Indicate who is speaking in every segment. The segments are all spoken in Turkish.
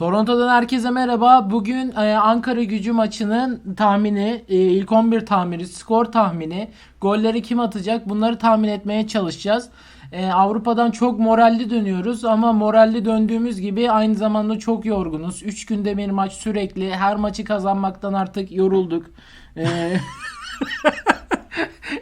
Speaker 1: Toronto'dan herkese merhaba. Bugün e, Ankara gücü maçının tahmini, e, ilk 11 tahmini, skor tahmini, golleri kim atacak bunları tahmin etmeye çalışacağız. E, Avrupa'dan çok moralli dönüyoruz ama moralli döndüğümüz gibi aynı zamanda çok yorgunuz. 3 günde bir maç sürekli her maçı kazanmaktan artık yorulduk. E,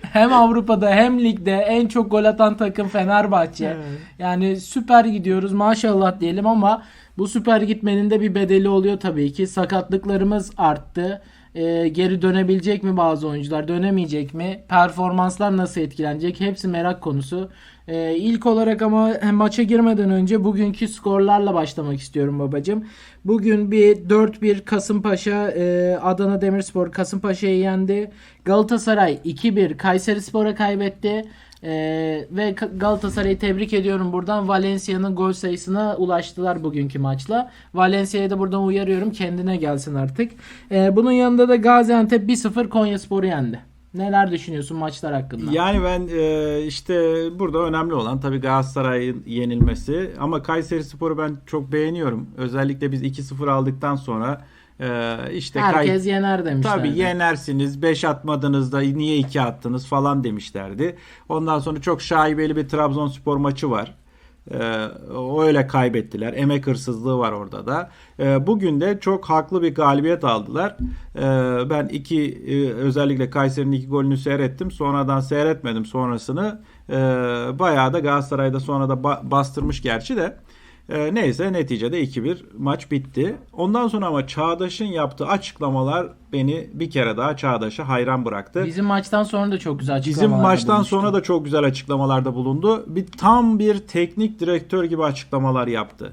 Speaker 1: hem Avrupa'da hem ligde en çok gol atan takım Fenerbahçe. Yani süper gidiyoruz maşallah diyelim ama bu süper gitmenin de bir bedeli oluyor tabii ki. Sakatlıklarımız arttı. Ee, geri dönebilecek mi bazı oyuncular? Dönemeyecek mi? Performanslar nasıl etkilenecek? Hepsi merak konusu. Ee, ilk olarak ama maça girmeden önce bugünkü skorlarla başlamak istiyorum babacığım. Bugün bir 4-1 Kasımpaşa e, Adana Demirspor Kasımpaşa'yı yendi. Galatasaray 2-1 Kayserispor'a kaybetti. Ee, ve Galatasaray'ı tebrik ediyorum buradan. Valencia'nın gol sayısına ulaştılar bugünkü maçla. Valencia'yı da buradan uyarıyorum kendine gelsin artık. Ee, bunun yanında da Gaziantep 1-0 Konyaspor'u yendi. Neler düşünüyorsun maçlar hakkında?
Speaker 2: Yani ben e, işte burada önemli olan tabii Galatasaray'ın yenilmesi ama Kayseri Spor'u ben çok beğeniyorum. Özellikle biz 2-0 aldıktan sonra e, işte Kay-
Speaker 1: Herkes yener demişler.
Speaker 2: Tabii yenersiniz. 5 atmadınız da niye 2 attınız falan demişlerdi. Ondan sonra çok şaibeli bir Trabzonspor maçı var. Ee, öyle kaybettiler. Emek hırsızlığı var orada da. Ee, bugün de çok haklı bir galibiyet aldılar. Ee, ben iki e, özellikle Kayseri'nin iki golünü seyrettim. Sonradan seyretmedim sonrasını. Ee, bayağı da Galatasaray'da sonra da ba- bastırmış gerçi de. Ee, neyse neticede 2-1 maç bitti. Ondan sonra ama Çağdaş'ın yaptığı açıklamalar beni bir kere daha Çağdaş'a hayran bıraktı.
Speaker 1: Bizim maçtan sonra da çok güzel
Speaker 2: Bizim
Speaker 1: açıklamalar
Speaker 2: maçtan sonra da çok güzel açıklamalarda bulundu. Bir tam bir teknik direktör gibi açıklamalar yaptı.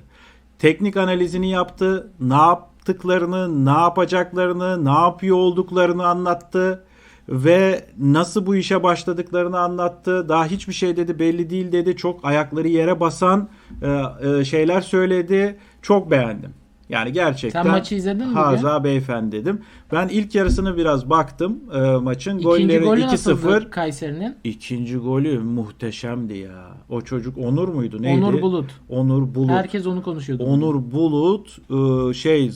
Speaker 2: Teknik analizini yaptı. Ne yaptıklarını, ne yapacaklarını, ne yapıyor olduklarını anlattı ve nasıl bu işe başladıklarını anlattı. Daha hiçbir şey dedi belli değil dedi. Çok ayakları yere basan e, e, şeyler söyledi. Çok beğendim. Yani gerçekten
Speaker 1: Sen maçı izledin mi?
Speaker 2: Haza beyefendi dedim. Ben ilk yarısını biraz baktım e, maçın.
Speaker 1: İkinci
Speaker 2: Golleri
Speaker 1: golü
Speaker 2: 2-0.
Speaker 1: nasıldı Kayseri'nin?
Speaker 2: İkinci golü muhteşemdi ya. O çocuk Onur muydu neydi?
Speaker 1: Onur Bulut.
Speaker 2: Onur Bulut.
Speaker 1: Herkes onu konuşuyordu.
Speaker 2: Onur Bulut e, şey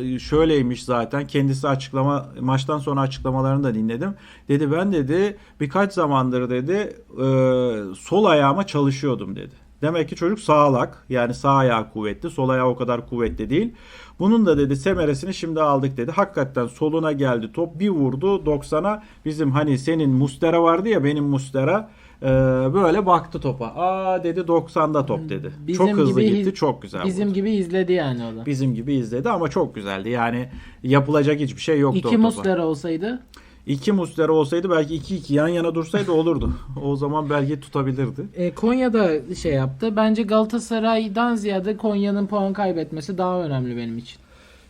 Speaker 2: e, şöyleymiş zaten kendisi açıklama maçtan sonra açıklamalarını da dinledim. Dedi ben dedi birkaç zamandır dedi e, sol ayağıma çalışıyordum dedi. Demek ki çocuk sağlak yani sağ ayağı kuvvetli sol ayağı o kadar kuvvetli değil. Bunun da dedi semeresini şimdi aldık dedi. Hakikaten soluna geldi top bir vurdu 90'a bizim hani senin Mustera vardı ya benim Mustera e, böyle baktı topa. Aa dedi 90'da top dedi.
Speaker 1: Bizim
Speaker 2: çok hızlı
Speaker 1: gibi
Speaker 2: gitti çok güzel
Speaker 1: Bizim
Speaker 2: vurdu.
Speaker 1: gibi izledi yani o da.
Speaker 2: Bizim gibi izledi ama çok güzeldi. Yani yapılacak hiçbir şey yoktu
Speaker 1: İki
Speaker 2: o topa.
Speaker 1: Muslera olsaydı
Speaker 2: İki Muslera olsaydı belki 2-2 yan yana dursaydı olurdu. o zaman belki tutabilirdi.
Speaker 1: E, Konya'da şey yaptı. Bence Galatasaray'dan ziyade Konya'nın puan kaybetmesi daha önemli benim için.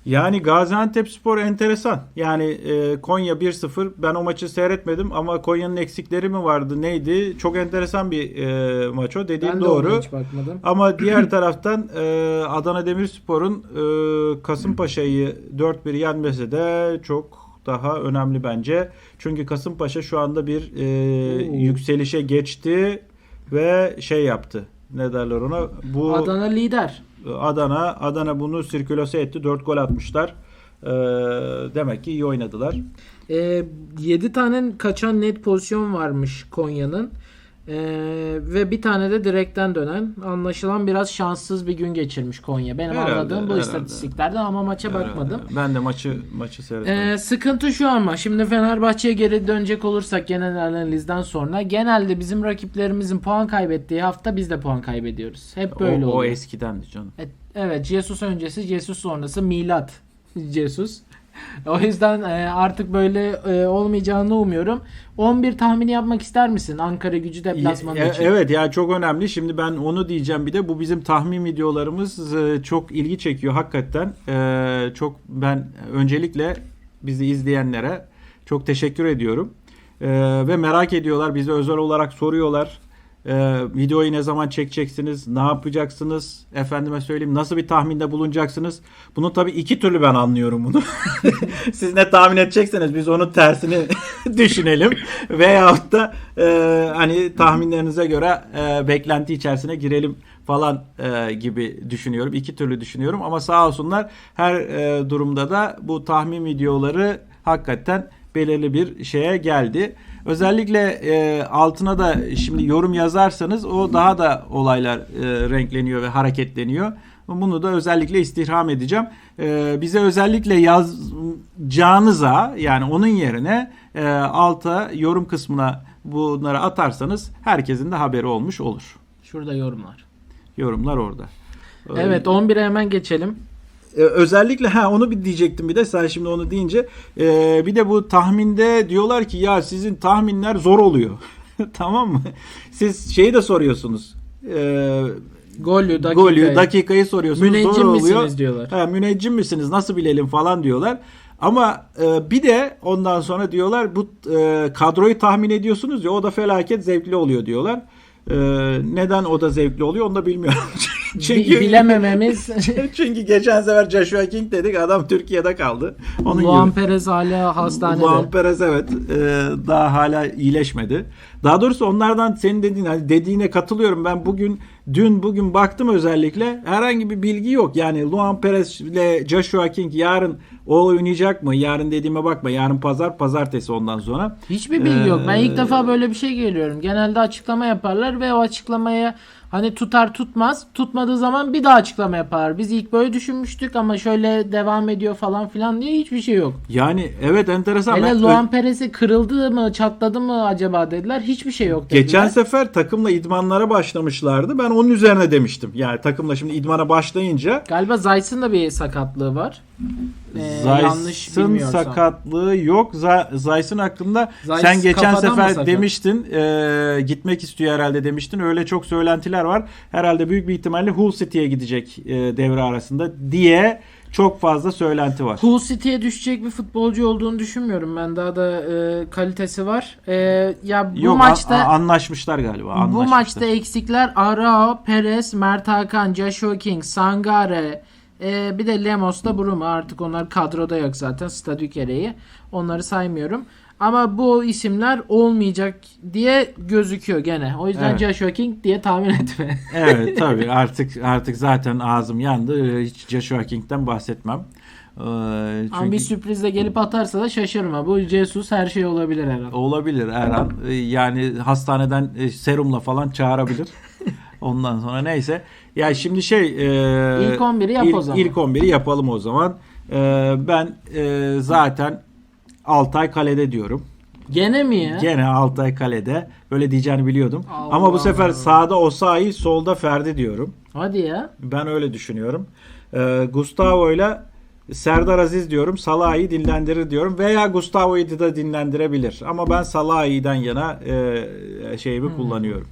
Speaker 2: Yani Gaziantep Spor enteresan. Yani e, Konya 1-0 ben o maçı seyretmedim ama Konya'nın eksikleri mi vardı neydi? Çok enteresan bir e, maç o dediğin
Speaker 1: Ben de
Speaker 2: doğru.
Speaker 1: hiç bakmadım.
Speaker 2: Ama diğer taraftan e, Adana Demirspor'un e, Kasımpaşa'yı 4-1 yenmesi de çok daha önemli bence. Çünkü Kasımpaşa şu anda bir e,
Speaker 1: Oo.
Speaker 2: yükselişe geçti ve şey yaptı. Ne derler ona? Bu
Speaker 1: Adana lider.
Speaker 2: Adana Adana bunu sirkülase etti. 4 gol atmışlar. E, demek ki iyi oynadılar.
Speaker 1: E, 7 tane kaçan net pozisyon varmış Konya'nın. E, ve bir tane de direkten dönen. Anlaşılan biraz şanssız bir gün geçirmiş Konya. Benim
Speaker 2: Herhalde,
Speaker 1: anladığım bu
Speaker 2: herhalde.
Speaker 1: istatistiklerden ama maça bakmadım.
Speaker 2: Ben de maçı maçı seyretmedim.
Speaker 1: Ee, sıkıntı şu ama şimdi Fenerbahçe'ye geri dönecek olursak genel analizden sonra genelde bizim rakiplerimizin puan kaybettiği hafta biz de puan kaybediyoruz. Hep böyle
Speaker 2: o, o
Speaker 1: oluyor.
Speaker 2: eskidendi canım.
Speaker 1: Evet, evet Jesus öncesi Jesus sonrası milat Jesus. O yüzden e, artık böyle e, olmayacağını umuyorum. 11 tahmini yapmak ister misin Ankara gücü deplasmanı
Speaker 2: E-
Speaker 1: için?
Speaker 2: Evet ya çok önemli. Şimdi ben onu diyeceğim bir de bu bizim tahmin videolarımız e, çok ilgi çekiyor hakikaten. E, Çok ben öncelikle bizi izleyenlere çok teşekkür ediyorum. E, Ve merak ediyorlar bize özel olarak soruyorlar. E, videoyu ne zaman çekeceksiniz? Ne yapacaksınız? Efendime söyleyeyim nasıl bir tahminde bulunacaksınız? Bunu tabii iki türlü ben anlıyorum bunu. Siz ne tahmin edecekseniz biz onun tersini düşünelim. Veyahut da e, hani tahminlerinize göre e, beklenti içerisine girelim falan e, gibi düşünüyorum. İki türlü düşünüyorum ama sağ olsunlar her e, durumda da bu tahmin videoları hakikaten belirli bir şeye geldi. Özellikle e, altına da şimdi yorum yazarsanız o daha da olaylar e, renkleniyor ve hareketleniyor. Bunu da özellikle istirham edeceğim. E, bize özellikle yazacağınıza yani onun yerine e, alta yorum kısmına bunları atarsanız herkesin de haberi olmuş olur.
Speaker 1: Şurada yorumlar.
Speaker 2: Yorumlar orada.
Speaker 1: Evet 11'e hemen geçelim.
Speaker 2: Ee, özellikle ha onu bir diyecektim bir de sen şimdi onu deyince e, bir de bu tahminde diyorlar ki ya sizin tahminler zor oluyor. tamam mı? Siz şeyi de soruyorsunuz. E,
Speaker 1: Golü, dakikayı.
Speaker 2: golü, dakikayı soruyorsunuz.
Speaker 1: Müneccim
Speaker 2: zor oluyor.
Speaker 1: misiniz diyorlar.
Speaker 2: Ha, müneccim misiniz? Nasıl bilelim falan diyorlar. Ama e, bir de ondan sonra diyorlar bu e, kadroyu tahmin ediyorsunuz ya o da felaket zevkli oluyor diyorlar. E, neden o da zevkli oluyor onu da bilmiyorum.
Speaker 1: Bi- bilemememiz
Speaker 2: Çünkü geçen sefer Joshua King dedik adam Türkiye'de kaldı. Onun
Speaker 1: Luan
Speaker 2: gibi.
Speaker 1: Perez hala hastanede.
Speaker 2: Luan Perez evet e, daha hala iyileşmedi. Daha doğrusu onlardan senin dediğin hani dediğine katılıyorum. Ben bugün dün bugün baktım özellikle herhangi bir bilgi yok. Yani Luan Perez ile Joshua King yarın o oynayacak mı? Yarın dediğime bakma. Yarın pazar pazartesi ondan sonra.
Speaker 1: Hiçbir bilgi yok. Ben ilk
Speaker 2: Ee,
Speaker 1: defa böyle bir şey geliyorum. Genelde açıklama yaparlar ve o açıklamaya hani tutar tutmaz. Tutmadığı zaman bir daha açıklama yapar. Biz ilk böyle düşünmüştük ama şöyle devam ediyor falan filan diye hiçbir şey yok.
Speaker 2: Yani evet enteresan.
Speaker 1: Hele
Speaker 2: Ben-
Speaker 1: Luan Perez'i kırıldı mı, çatladı mı acaba dediler. Hiçbir şey yok dediler.
Speaker 2: Geçen sefer takımla idmanlara başlamışlardı. Ben onun üzerine demiştim. Yani takımla şimdi idmana başlayınca
Speaker 1: Galiba Zayt'sın da bir sakatlığı var. Ee, yanlış
Speaker 2: Zayt'sın sakatlığı yok. Zayt'sın hakkında
Speaker 1: Zayt
Speaker 2: sen geçen sefer demiştin e, gitmek istiyor herhalde demiştin. Öyle çok söylentiler var. Herhalde büyük bir ihtimalle Hull City'ye gidecek e, devre arasında diye çok fazla söylenti var.
Speaker 1: Hull City'ye düşecek bir futbolcu olduğunu düşünmüyorum. Ben daha da e, kalitesi var. E, ya bu
Speaker 2: Yok
Speaker 1: maçta
Speaker 2: a- anlaşmışlar galiba.
Speaker 1: Bu
Speaker 2: anlaşmışlar.
Speaker 1: maçta eksikler Arao, Perez, Mert Hakan, Joshua King, Sangare, e, bir de Lemos da Bruma. Artık onlar kadroda yok zaten statü gereği. Onları saymıyorum. Ama bu isimler olmayacak diye gözüküyor gene. O yüzden
Speaker 2: Evet.
Speaker 1: Joshua King diye tahmin etme.
Speaker 2: evet tabii artık artık zaten ağzım yandı. Hiç Joshua King'den bahsetmem. Ee,
Speaker 1: Ama
Speaker 2: çünkü-
Speaker 1: bir sürprizle gelip atarsa da şaşırma. Bu Jesus her şey olabilir herhalde.
Speaker 2: Olabilir Erhan. Ee, Yani hastaneden e, serumla falan çağırabilir. Ondan sonra neyse. Ya şimdi şey... e,
Speaker 1: İlk 11'i yap
Speaker 2: ilk,
Speaker 1: o zaman.
Speaker 2: İlk 11'i yapalım o zaman. Ee, ben e, zaten Altay kalede diyorum.
Speaker 1: Gene mi ya?
Speaker 2: Gene Altay kalede. Böyle diyeceğini biliyordum.
Speaker 1: Allah
Speaker 2: Ama bu sefer
Speaker 1: Allah.
Speaker 2: sağda Osayi, solda Ferdi diyorum.
Speaker 1: Hadi ya.
Speaker 2: Ben öyle düşünüyorum. Ee, Gustavo ile Serdar Aziz diyorum. Salah'ı dinlendirir diyorum. Veya Gustavo'yu da dinlendirebilir. Ama ben Salah'dan yana e, şeyimi
Speaker 1: Hmm.
Speaker 2: kullanıyorum.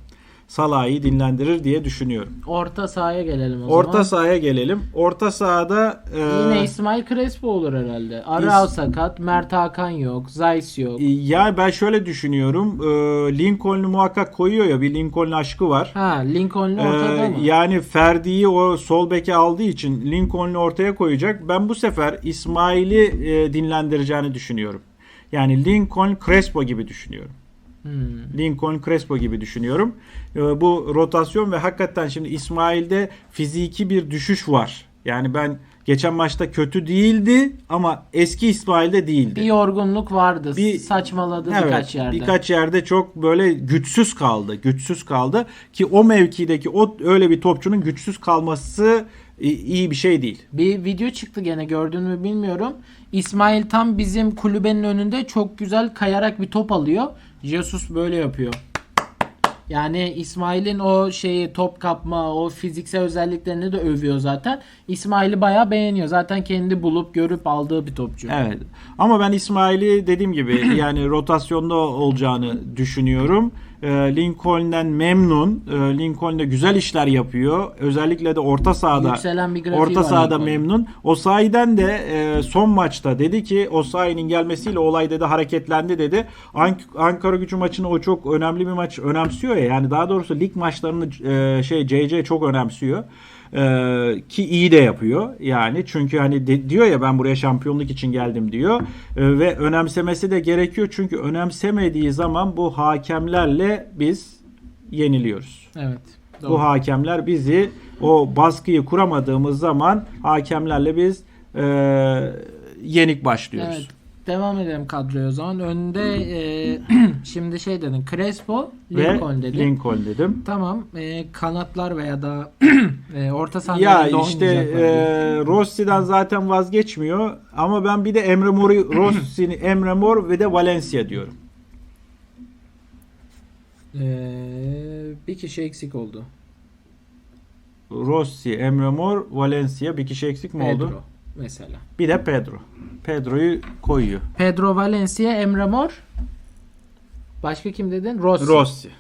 Speaker 2: Salah'ı dinlendirir diye düşünüyorum.
Speaker 1: Orta sahaya gelelim o
Speaker 2: Orta
Speaker 1: zaman.
Speaker 2: sahaya gelelim. Orta sahada e,
Speaker 1: Yine İsmail Crespo olur herhalde. Arao sakat, Mert Hakan yok, Zayt yok.
Speaker 2: ya ben şöyle düşünüyorum. E, Lincoln'u muhakkak koyuyor ya. Bir Lincoln aşkı var.
Speaker 1: Ha, Lincoln'lu ortada
Speaker 2: Ee,
Speaker 1: mı?
Speaker 2: yani Ferdi'yi o sol beke aldığı için Lincoln'u ortaya koyacak. Ben bu sefer İsmail'i e, dinlendireceğini düşünüyorum. Yani Lincoln Crespo gibi düşünüyorum.
Speaker 1: Hmm.
Speaker 2: Lincoln Crespo gibi düşünüyorum. Ee, bu rotasyon ve hakikaten şimdi İsmail'de fiziki bir düşüş var. Yani ben geçen maçta kötü değildi ama eski İsmail'de değildi.
Speaker 1: Bir yorgunluk vardı.
Speaker 2: Bir-
Speaker 1: Saçmaladı
Speaker 2: Evet,
Speaker 1: birkaç yerde.
Speaker 2: Birkaç yerde çok böyle güçsüz kaldı. Güçsüz kaldı ki o mevkideki o öyle bir topçunun güçsüz kalması iyi bir şey değil.
Speaker 1: Bir video çıktı gene gördün mü bilmiyorum. İsmail tam bizim kulübenin önünde çok güzel kayarak bir top alıyor. Jesus böyle yapıyor. Yani İsmail'in o şeyi top kapma, o fiziksel özelliklerini de övüyor zaten. İsmail'i bayağı beğeniyor. Zaten kendi bulup görüp aldığı bir topçu.
Speaker 2: Evet. Ama ben İsmail'i dediğim gibi yani rotasyonda olacağını düşünüyorum. E, Lincoln'den memnun. E, Lincoln'de güzel işler yapıyor. Özellikle de orta sahada orta sahada
Speaker 1: Lincoln'un.
Speaker 2: memnun. Osayi'den de e, son maçta dedi ki Osayi'nin gelmesiyle olay dedi hareketlendi dedi. Ank- Ankara Gücü maçını o çok önemli bir maç önemsiyor ya. Yani daha doğrusu lig maçlarını e, şey CC çok önemsiyor. E, ki iyi de yapıyor yani çünkü hani de- diyor ya ben buraya şampiyonluk için geldim diyor E, ve önemsemesi de gerekiyor çünkü önemsemediği zaman bu hakemlerle biz yeniliyoruz.
Speaker 1: Evet.
Speaker 2: Bu
Speaker 1: Doğru.
Speaker 2: hakemler bizi o baskıyı kuramadığımız zaman hakemlerle biz e, yenik başlıyoruz.
Speaker 1: Evet. Devam edelim kadroya o zaman. Önde e, şimdi şey dedin. Crespo,
Speaker 2: Ve
Speaker 1: Lincoln dedin.
Speaker 2: Lincoln dedim.
Speaker 1: Tamam. e, kanatlar veya da e, orta
Speaker 2: Ya
Speaker 1: sahalarında
Speaker 2: işte e. Rossi'den zaten vazgeçmiyor ama ben bir de Emre Mor'u Rossi'ni Emre Mor ve de Valencia diyorum.
Speaker 1: E, bir kişi eksik oldu.
Speaker 2: Rossi, Emre Mor, Valencia bir kişi eksik mi oldu?
Speaker 1: Mesela.
Speaker 2: Bir de Pedro. Pedro'yu koyuyor.
Speaker 1: Pedro Valencia, Emre Mor. Başka kim dedin? Rossi.
Speaker 2: Rossi.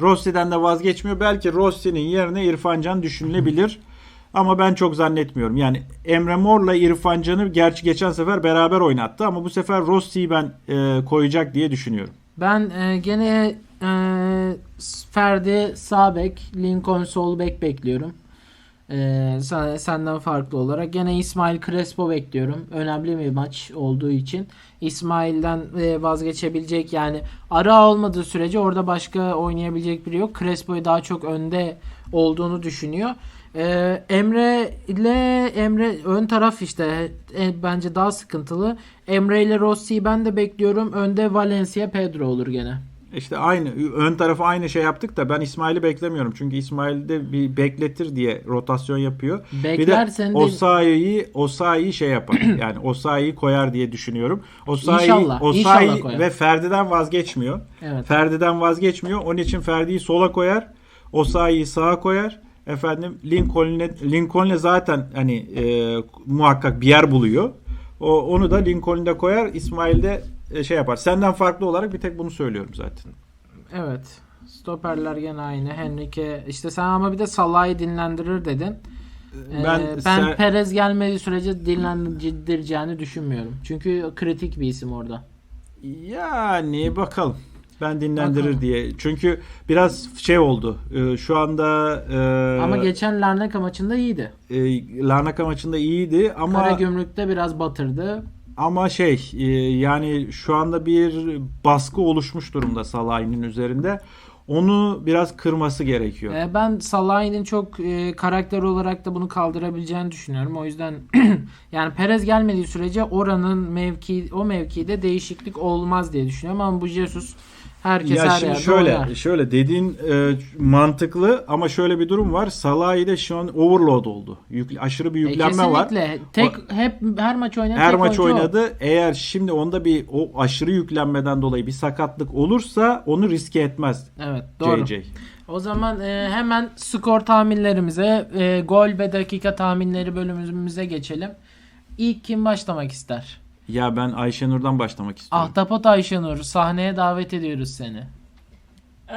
Speaker 2: Rossi'den de vazgeçmiyor. Belki Rossi'nin yerine İrfan Can düşünülebilir. Ama ben çok zannetmiyorum. Yani Emre Mor'la İrfan Can'ı gerçi geçen sefer beraber oynattı ama bu sefer Rossi'yi ben e, koyacak diye düşünüyorum.
Speaker 1: Ben e, gene e, Ferdi sağ bek, Lincoln sol bek bekliyorum. E, sen- senden farklı olarak gene İsmail Crespo bekliyorum. Önemli bir maç olduğu için. İsmail'den e, vazgeçebilecek yani ara olmadığı sürece orada başka oynayabilecek biri yok. Crespo'yu daha çok önde olduğunu düşünüyor. E, Emre ile Emre ön taraf işte e, bence daha sıkıntılı. Emre ile Rossi'yi ben de bekliyorum. Önde Valencia Pedro olur gene.
Speaker 2: İşte aynı ön tarafı aynı şey yaptık da ben İsmail'i beklemiyorum. Çünkü İsmail de bir bekletir diye rotasyon yapıyor.
Speaker 1: Beklersen
Speaker 2: bir
Speaker 1: de-
Speaker 2: Osayi'yi Osayi'yi şey yapar. yani Osayi'yi koyar diye düşünüyorum. Osayi,
Speaker 1: İnşallah,
Speaker 2: Osayi
Speaker 1: inşallah koyar.
Speaker 2: ve Ferdi'den vazgeçmiyor.
Speaker 1: Evet.
Speaker 2: Ferdi'den vazgeçmiyor. Onun için Ferdi'yi sola koyar. Osayi'yi sağa koyar. Efendim Lincoln'le Lincoln'le zaten hani e, muhakkak bir yer buluyor. O onu da Lincoln'de koyar. İsmail de e, şey yapar. Senden farklı olarak bir tek bunu söylüyorum zaten.
Speaker 1: Evet. Stoperler gene aynı. Henrique işte sen ama bir de Salah'ı dinlendirir dedin. Ee,
Speaker 2: Ben
Speaker 1: ben
Speaker 2: sen-
Speaker 1: Perez gelmediği sürece dinlendireceğini düşünmüyorum. Çünkü kritik bir isim orada.
Speaker 2: Yani bakalım. Ben dinlendirir
Speaker 1: Bakalım.
Speaker 2: diye. Çünkü biraz şey oldu. E, şu anda e,
Speaker 1: Ama geçen Larnaca maçında iyiydi.
Speaker 2: e, Larnaca maçında iyiydi ama
Speaker 1: Karagümrük'te biraz batırdı.
Speaker 2: Ama şey e, yani şu anda bir baskı oluşmuş durumda Salah'ın üzerinde. Onu biraz kırması gerekiyor.
Speaker 1: Ee, ben Salah'ın çok e, karakter olarak da bunu kaldırabileceğini düşünüyorum. O yüzden yani Perez gelmediği sürece oranın mevki o mevkide değişiklik olmaz diye düşünüyorum ama bu Jesus herkes
Speaker 2: ya
Speaker 1: her
Speaker 2: şimdi
Speaker 1: yerde
Speaker 2: şöyle
Speaker 1: oynar.
Speaker 2: şöyle dediğin e, mantıklı ama şöyle bir durum var. Salah'ı da şu an overload oldu. Yük, aşırı bir
Speaker 1: E,
Speaker 2: yüklenme var.
Speaker 1: kesinlikle. Tek hep her maç oynayan
Speaker 2: Her
Speaker 1: tek
Speaker 2: maç
Speaker 1: oyuncu o.
Speaker 2: oynadı. Eğer şimdi onda bir o aşırı yüklenmeden dolayı bir sakatlık olursa onu riske etmez
Speaker 1: Evet, doğru.
Speaker 2: JJ.
Speaker 1: O zaman e, hemen skor tahminlerimize, e, gol ve dakika tahminleri bölümümüze geçelim. İlk kim başlamak ister?
Speaker 2: Ya ben Ayşenur'dan başlamak istiyorum.
Speaker 1: Ahtapot Ayşenur, sahneye davet ediyoruz seni.
Speaker 3: Ee,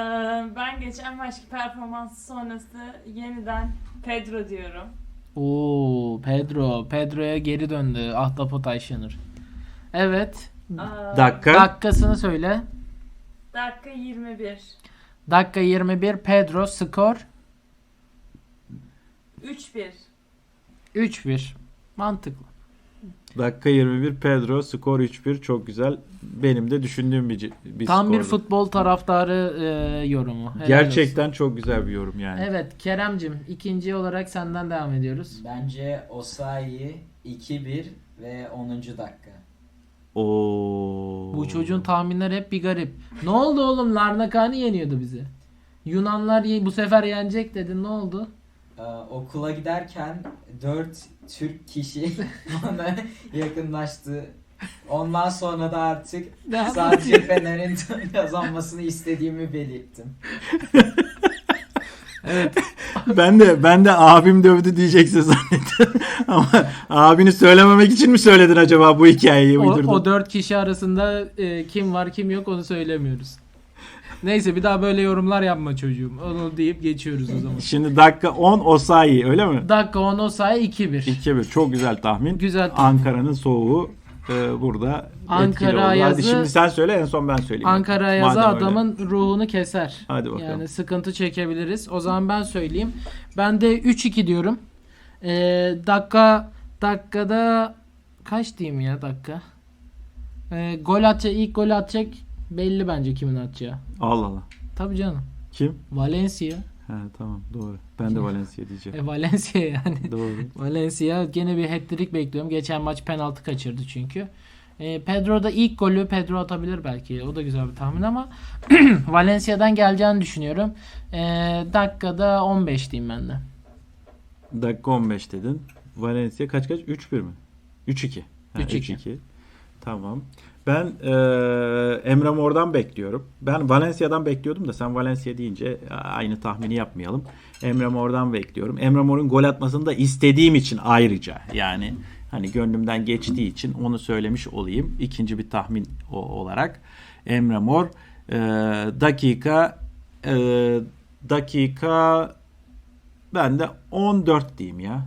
Speaker 3: ben geçen maçki performansı sonrası yeniden Pedro diyorum.
Speaker 1: Oo, Pedro, Pedro'ya geri döndü Ahtapot Ayşenur. Evet,
Speaker 3: Ee,
Speaker 2: Dakika.
Speaker 1: dakikasını söyle.
Speaker 3: dakika 21.
Speaker 1: Dakika 21 Pedro skor
Speaker 3: 3-1.
Speaker 1: 3-1. Mantıklı.
Speaker 2: Dakika 21 Pedro skor 3-1 çok güzel. Benim de düşündüğüm bir, bir
Speaker 1: Tam bir
Speaker 2: skordu.
Speaker 1: futbol taraftarı e, yorumu. Helal olsun.
Speaker 2: Gerçekten çok güzel bir yorum yani.
Speaker 1: Evet Keremcim ikinci olarak senden devam ediyoruz.
Speaker 4: Bence Osayi 2-1 ve 10. dakika.
Speaker 2: Oo.
Speaker 1: Bu çocuğun tahminleri hep bir garip. Ne oldu oğlum Larnakani yeniyordu bizi. Yunanlar bu sefer yenecek dedin ne oldu?
Speaker 4: Ee, okula giderken 4 Türk kişi bana yakınlaştı. Ondan sonra da artık
Speaker 1: Ne
Speaker 4: sadece Fener'in kazanmasını istediğimi belirttim.
Speaker 1: Evet.
Speaker 2: ben de ben de abim dövdü diyeceksin zannettim. Ama abini söylememek için mi söyledin acaba bu hikayeyi
Speaker 1: O,
Speaker 2: uydurdun?
Speaker 1: o dört kişi arasında e, kim var kim yok onu söylemiyoruz. Neyse bir daha böyle yorumlar yapma çocuğum. Onu deyip geçiyoruz o zaman.
Speaker 2: Şimdi dakika 10 Osayi öyle mi?
Speaker 1: Dakika 10 o sayı 2-1.
Speaker 2: 2-1 çok güzel tahmin.
Speaker 1: Güzel tahmin.
Speaker 2: Ankara'nın soğuğu e, burada
Speaker 1: Ankara
Speaker 2: oldu. Hadi şimdi sen söyle en son ben söyleyeyim.
Speaker 1: Ankara yazı
Speaker 2: Madem öyle.
Speaker 1: adamın ruhunu keser.
Speaker 2: Hadi bakalım.
Speaker 1: Yani sıkıntı çekebiliriz. O zaman ben söyleyeyim. Ben de 3-2 diyorum. Ee, dakika dakikada kaç diyeyim ya dakika? Ee, gol atacak ilk gol atacak belli bence kimin atacağı.
Speaker 2: Allah Allah.
Speaker 1: Tabii canım.
Speaker 2: Kim?
Speaker 1: Valencia.
Speaker 2: He tamam doğru. Ben de Valencia diyeceğim.
Speaker 1: E Valencia yani.
Speaker 2: Doğru.
Speaker 1: Valencia gene bir hat-trick bekliyorum. Geçen maç penaltı kaçırdı çünkü. E, Pedro da ilk golü Pedro atabilir belki. O da güzel bir tahmin ama Valencia'dan geleceğini düşünüyorum. E, dakikada 15 diyeyim ben de.
Speaker 2: Dakika 15 dedin. Valencia kaç kaç? 3-1 mi? 3-2. Ha,
Speaker 1: 3-2.
Speaker 2: 3-2. Tamam. Ben e, Emre Mor'dan bekliyorum. Ben Valencia'dan bekliyordum da sen Valencia deyince aynı tahmini yapmayalım. Emre Mor'dan bekliyorum. Emre Mor'un gol atmasını da istediğim için ayrıca yani hani gönlümden geçtiği için onu söylemiş olayım. İkinci bir tahmin olarak. Emre Mor e, dakika e, dakika ben de 14 diyeyim ya.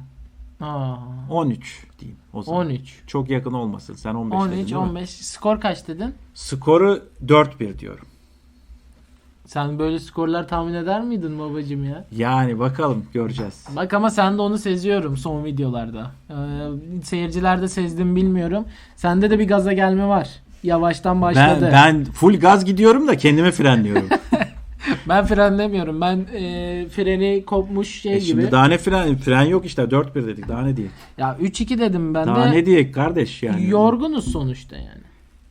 Speaker 1: Aa,
Speaker 2: 13 diyeyim o zaman.
Speaker 1: 13.
Speaker 2: Çok yakın olmasın. Sen 15 dedin
Speaker 1: 13
Speaker 2: değil mi?
Speaker 1: 15. Skor kaç dedin?
Speaker 2: Skoru 4-1 diyorum.
Speaker 1: Sen böyle skorlar tahmin eder miydin babacım ya?
Speaker 2: Yani bakalım göreceğiz.
Speaker 1: Bak ama sen de onu seziyorum son videolarda. Ee, seyircilerde sezdim bilmiyorum. Sende de bir gaza gelme var. Yavaştan başladı.
Speaker 2: Ben ben full gaz gidiyorum da kendimi frenliyorum.
Speaker 1: Ben frenlemiyorum. Ben e, freni kopmuş şey
Speaker 2: e
Speaker 1: gibi.
Speaker 2: şimdi daha ne fren fren yok işte 4-1 dedik. Daha ne diyeyim?
Speaker 1: Ya 3-2 dedim ben
Speaker 2: Daha
Speaker 1: de.
Speaker 2: ne diyek kardeş yani.
Speaker 1: Yorgunuz sonuçta yani.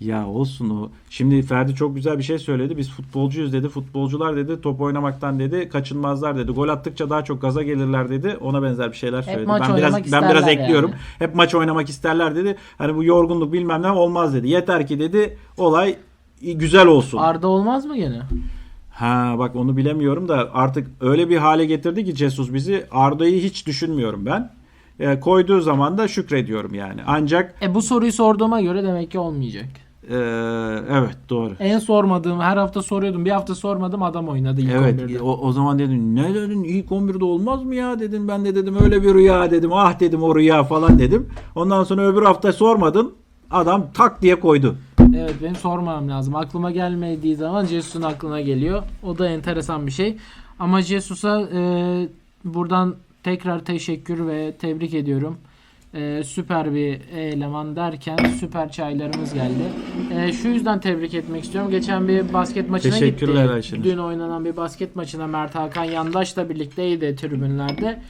Speaker 2: Ya olsun o. Şimdi Ferdi çok güzel bir şey söyledi. Biz futbolcuyuz dedi. Futbolcular dedi top oynamaktan dedi kaçınmazlar dedi. Gol attıkça daha çok gaza gelirler dedi. Ona benzer bir şeyler söyledi.
Speaker 1: maç
Speaker 2: ben biraz ben biraz ekliyorum.
Speaker 1: yani.
Speaker 2: Hep maç oynamak isterler dedi. Hani bu yorgunluk bilmem ne olmaz dedi. Yeter ki dedi olay güzel olsun.
Speaker 1: Arda olmaz mı gene?
Speaker 2: Ha bak onu bilemiyorum da artık öyle bir hale getirdi ki Jesus bizi Arda'yı hiç düşünmüyorum ben. E, koyduğu zaman da şükrediyorum yani. Ancak
Speaker 1: E bu soruyu sorduğuma göre demek ki olmayacak.
Speaker 2: e, evet doğru.
Speaker 1: En sormadığım her hafta soruyordum. Bir hafta sormadım adam oynadı ilk
Speaker 2: Evet
Speaker 1: 11'de.
Speaker 2: o, o zaman dedin ne dedin ilk 11'de olmaz mı ya dedim ben de dedim öyle bir rüya dedim ah dedim o rüya falan dedim. Ondan sonra öbür hafta sormadın adam tak diye koydu.
Speaker 1: Evet benim sormam lazım. Aklıma gelmediği zaman Jesus'un aklına geliyor. O da enteresan bir şey. Ama Jesus'a e, buradan tekrar teşekkür ve tebrik ediyorum. E, süper bir eleman derken süper çaylarımız geldi. E, şu yüzden tebrik etmek istiyorum. Geçen bir basket maçına
Speaker 2: Teşekkürler
Speaker 1: gitti.
Speaker 2: Ayşenur.
Speaker 1: Dün oynanan bir basket maçına Mert Hakan Yandaş'la birlikteydi tribünlerde.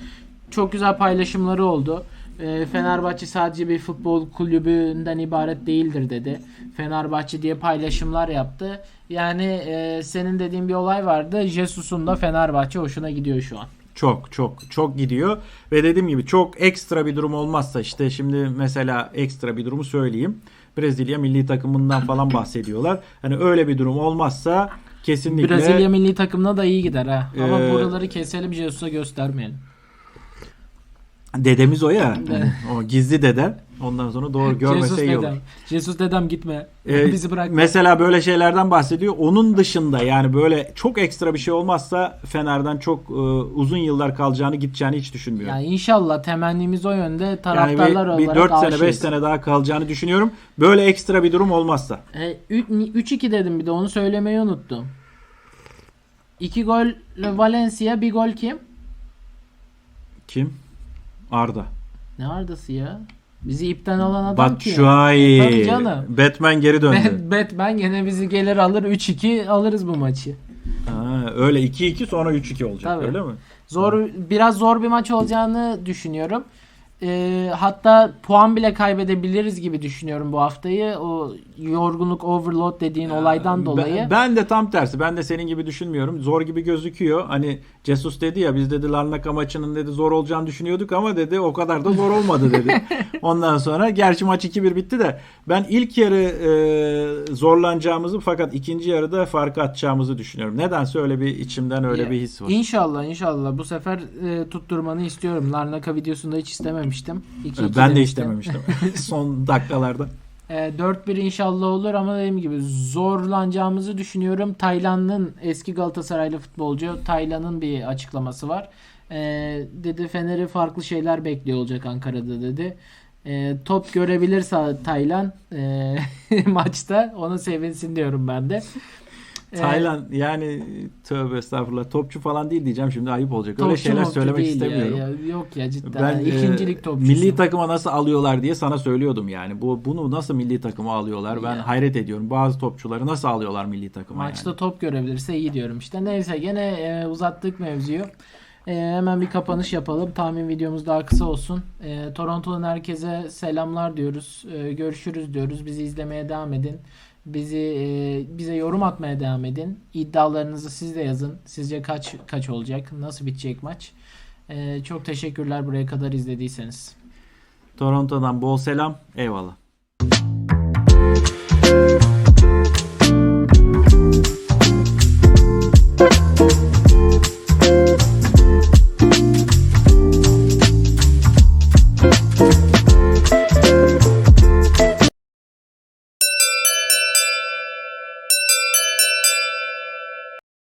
Speaker 1: Çok güzel paylaşımları oldu. E, Fenerbahçe sadece bir futbol kulübünden ibaret değildir dedi. Fenerbahçe diye paylaşımlar yaptı. Yani e, senin dediğin bir olay vardı. Jesus'un da Fenerbahçe hoşuna gidiyor şu an.
Speaker 2: Çok çok çok gidiyor ve dediğim gibi çok ekstra bir durum olmazsa işte şimdi mesela ekstra bir durumu söyleyeyim. Brezilya milli takımından falan bahsediyorlar. Hani öyle bir durum olmazsa kesinlikle
Speaker 1: Brezilya milli takımına da iyi gider ha. Ama
Speaker 2: Ee,
Speaker 1: buraları keselim Jesus'a göstermeyelim.
Speaker 2: Dedemiz o ya. O gizli dedem. Ondan sonra doğru
Speaker 1: Jesus
Speaker 2: görmese iyi olur.
Speaker 1: dedem. Jesus dedem gitme.
Speaker 2: Ee,
Speaker 1: Bizi bırak.
Speaker 2: Mesela böyle şeylerden bahsediyor. Onun dışında yani böyle çok ekstra bir şey olmazsa Fener'den çok e, uzun yıllar kalacağını gideceğini hiç düşünmüyorum.
Speaker 1: Yani inşallah temennimiz o yönde
Speaker 2: Yani
Speaker 1: taraftarlar
Speaker 2: bir, bir
Speaker 1: olarak
Speaker 2: 4 sene 5
Speaker 1: aşığız.
Speaker 2: sene daha kalacağını düşünüyorum. Böyle ekstra bir durum olmazsa.
Speaker 1: E, 3-2 dedim bir de onu söylemeyi unuttum. 2 gol Valencia, bir gol kim?
Speaker 2: Kim? Arda.
Speaker 1: Ne Arda'sı ya? Bizi ipten alan adam kim?
Speaker 2: Batshuayi.
Speaker 1: Tabii canım.
Speaker 2: Batman geri döndü.
Speaker 1: Bat- Batman gene bizi gelir alır 3-2 alırız bu maçı.
Speaker 2: ha, öyle 2-2 sonra 3-2 olacak
Speaker 1: Tabii.
Speaker 2: öyle mi?
Speaker 1: Zor biraz zor bir maç olacağını düşünüyorum. Ee, hatta puan bile kaybedebiliriz gibi düşünüyorum bu haftayı. O yorgunluk overload dediğin olaydan
Speaker 2: Ben-
Speaker 1: dolayı.
Speaker 2: Ben, de tam tersi. Ben de senin gibi düşünmüyorum. Zor gibi gözüküyor. Hani Jesus dedi ya biz dedi Larnaka maçının dedi zor olacağını düşünüyorduk ama dedi o kadar da zor olmadı dedi. Ondan sonra gerçi maç 2-1 bitti de ben ilk yarı e, zorlanacağımızı fakat ikinci yarıda farkı atacağımızı düşünüyorum. Nedense öyle bir içimden öyle
Speaker 1: Ya,
Speaker 2: bir his var.
Speaker 1: İnşallah inşallah bu sefer e, tutturmanı istiyorum. Larnaka videosunda hiç istememiştim. 2-2
Speaker 2: ben de
Speaker 1: demiştim.
Speaker 2: istememiştim son dakikalarda.
Speaker 1: E, 4-1 inşallah olur ama dediğim gibi zorlanacağımızı düşünüyorum. Taylan'ın eski Galatasaraylı futbolcu Taylan'ın bir açıklaması var. E, dedi Fener'i farklı şeyler bekliyor olacak Ankara'da dedi. E, top görebilirse Taylan e, maçta onu sevinsin diyorum ben de. E,
Speaker 2: Taylan yani tövbe estağfurullah topçu falan değil diyeceğim şimdi ayıp olacak. Öyle
Speaker 1: topçu
Speaker 2: şeyler
Speaker 1: mopçu
Speaker 2: söylemek
Speaker 1: değil ya,
Speaker 2: istemiyorum.
Speaker 1: ya. yok ya cidden.
Speaker 2: Ben
Speaker 1: İkincilik
Speaker 2: e,
Speaker 1: topçusu.
Speaker 2: milli takıma nasıl alıyorlar diye sana söylüyordum yani. Bu bunu nasıl milli takıma alıyorlar? Ben
Speaker 1: Ya.
Speaker 2: hayret ediyorum. Bazı topçuları nasıl alıyorlar milli takıma
Speaker 1: Maçta
Speaker 2: yani.
Speaker 1: top görebilirse iyi diyorum işte. Neyse gene e, uzattık mevzuyu. E, hemen bir kapanış yapalım. Tahmin videomuz daha kısa olsun. E, Toronto'nun herkese selamlar diyoruz. E, görüşürüz diyoruz. Bizi izlemeye devam edin. Bizi e, bize yorum atmaya devam edin. İddialarınızı siz de yazın. Sizce kaç kaç olacak? Nasıl bitecek maç? E, çok teşekkürler buraya kadar izlediyseniz.
Speaker 2: Toronto'dan bol selam. Eyvallah.